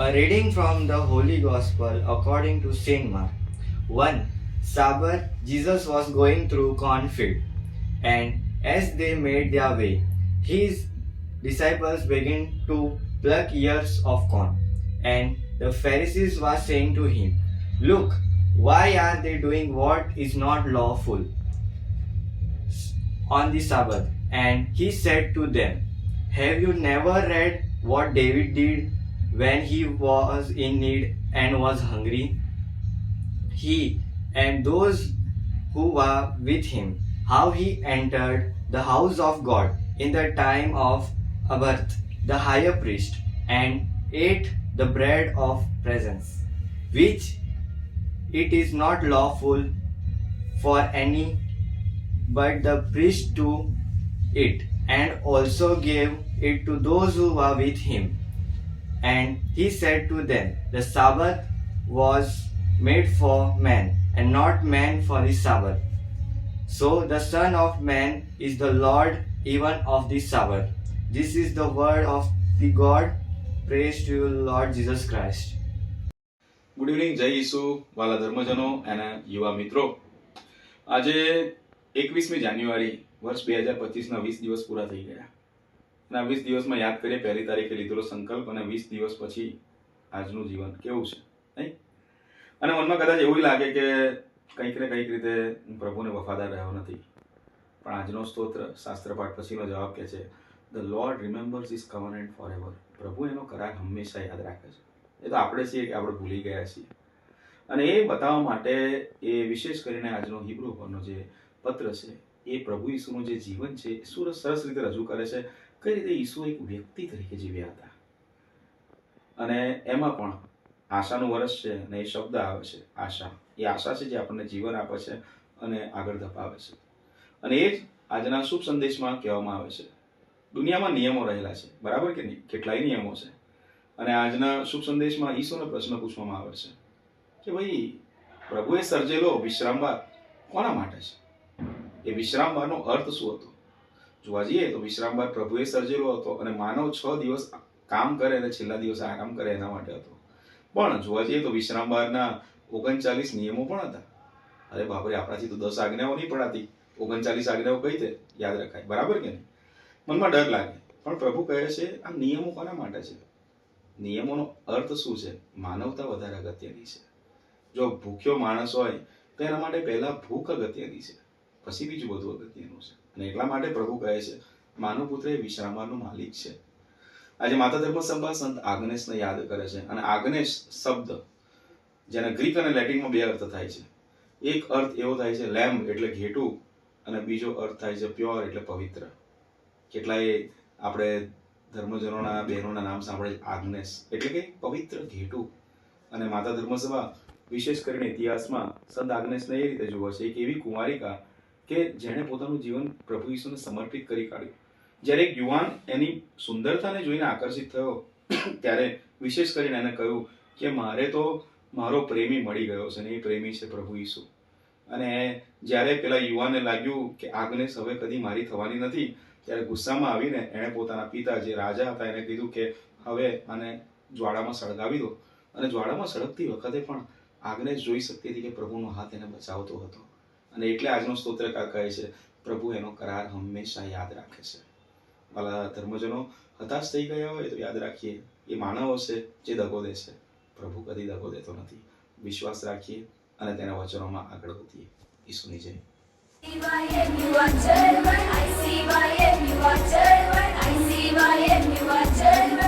A reading from the Holy Gospel according to Saint Mark. One Sabbath, Jesus was going through cornfield, and as they made their way, his disciples began to pluck ears of corn. And the Pharisees were saying to him, Look, why are they doing what is not lawful on the Sabbath? And he said to them, Have you never read what David did when he was in need and was hungry? He and those who were with him, how he entered the house of God in the time of Abarth, the higher priest, and ate the bread of presence, which it is not lawful for any but the priest to eat, and also gave it to those who were with him. And he said to them, The Sabbath was made for man, and not man for the Sabbath. So the Son of Man is the Lord even of the Sabbath. This is the word of the God. Praise to you, Lord Jesus Christ. Good evening જય ઈસુ વાલા ધર્મજનો અને યુવા મિત્રો આજે એકવીસમી જાન્યુઆરી વર્ષ બે હજાર પચીસના વીસ દિવસ પૂરા થઈ ગયા અને આ વીસ દિવસમાં યાદ કરીએ, પહેલી તારીખે લીધેલો સંકલ્પ અને વીસ દિવસ પછી આજનું જીવન કેવું છે, નહીં? અને મનમાં કદાચ એવું લાગે કે કંઈક ને કંઈક રીતે હું પ્રભુને વફાદાર રહ્યો નથી. પણ આજનો સ્તોત્ર શાસ્ત્રપાઠ પછીનો જવાબ કે છે the Lord remembers his covenant forever પ્રભુ એનો કરાર હંમેશા યાદ રાખે છે. એ તો આપણે છીએ કે આપણે ભૂલી ગયા છીએ. અને એ બતાવવા માટે એ વિશેષ કરીને આજનો હિબ્રુ પરનો જે પત્ર છે, એ પ્રભુ ઈસુનું જે જીવન છે, એ સુરત સરસ રીતે રજૂ કરે છે. કઈ રીતે ઈસુ એક વ્યક્તિ તરીકે જીવ્યા હતા? અને એમાં પણ આશાનું વરસ છે અને એ શબ્દ આવે છે, આશા. એ આશા છે જે આપણને જીવન આપે છે અને આગળ ધપાવે છે. અને એ જ આજના શુભ સંદેશમાં કહેવામાં આવે છે. દુનિયામાં નિયમો રહેલા છે, બરાબર કે નહીં? કેટલાય નિયમો છે. અને આજના શુભ સંદેશમાં ઈસુનો પ્રશ્ન પૂછવામાં આવે છે કે ભાઈ, પ્રભુએ સર્જેલો વિશ્રામવાર કોના માટે છે? એ વિશ્રામવારનો અર્થ શું હતો? જોવા જઈએ તો વિશ્રામ બાદ પ્રભુએ સર્જેલો હતો અને માનવ છ દિવસ કામ કરે અને છેલ્લા દિવસે આરામ કરે એના માટે હતો. પણ જોવા જઈએ તો વિશ્રામ બારના ઓગણચાલીસ નિયમો પણ હતા. અરે બાપરે, આપણાથી તો દસ આજ્ઞાઓ નહીં પડાતી. ઓગણચાલીસ આજ્ઞાઓ કઈ રીતે? યાદ રખાય. બરાબર કે નહીં? મનમાં ડર લાગે. પણ પ્રભુ કહે છે, આ નિયમો કોના માટે છે? નિયમોનો અર્થ શું છે? માનવતા વધારે અગત્યની છે. જો ભૂખ્યો માણસ હોય, તો એના માટે પહેલા ભૂખ અગત્યની છે. પછી બીજું બધું અગત્યનું છે. અને એટલા માટે પ્રભુ કહે છે માનવ પુત્ર, એ વિશ્રામવાનો માલિક છે. આજે માતા ધર્મ સભા સંત આગ્નેશને યાદ કરે છે અને આગ્નેશ શબ્દ જેને ગ્રીક અને લેટિનમાં બે અર્થ થાય છે. એક અર્થ એવો થાય છે, લેમ્બ એટલે ઘેટું અને બીજો અર્થ થાય છે, પ્યોર એટલે પવિત્ર. કેટલાય આપણે ધર્મજનોના બહેનોના નામ સાંભળે આગનેશ એટલે કે પવિત્ર ઘેટું. અને માતા ધર્મસભા વિશેષ કરીને ઇતિહાસમાં સંત આગ્નેશને એ રીતે જોવે છે, એક એવી કુંવારિકા કે જેણે પોતાનું જીવન પ્રભુ ઈસુને સમર્પિત કરી કાઢ્યું. જ્યારે એક યુવાન એની સુંદરતાને જોઈને આકર્ષિત થયો, ત્યારે વિશેષ કરીને એને કહ્યું કે મારે તો મારો પ્રેમી મળી ગયો છે ને એ પ્રેમી છે પ્રભુ ઈસુ. અને જ્યારે પેલા યુવાનને લાગ્યું કે આગને હવે કદી મારી થવાની નથી, ત્યારે ગુસ્સામાં આવીને એણે પોતાના પિતા, જે રાજા હતા, એને કીધું કે હવે આને જ્વાળામાં સળગાવી દો. અને જ્વાળામાં સળગતી વખતે પણ આગને જોઈ શકતી હતી કે પ્રભુનો હાથ એને બચાવતો હતો. અને એટલે આજનો સ્તોત્ર કહે છે, પ્રભુ, એનો કરાર હંમેશા યાદ રાખે છે. વાલા ધર્મજનો હતાશ થઈ ગયા હોય તો યાદ રાખીએ. એ માનવ હશે જે દગો દેશે પ્રભુ કદી દગો દેતો નથી. વિશ્વાસ રાખીએ અને તેના વચનોમાં આગળ વધીએ. ઈસુની જય. I see why you are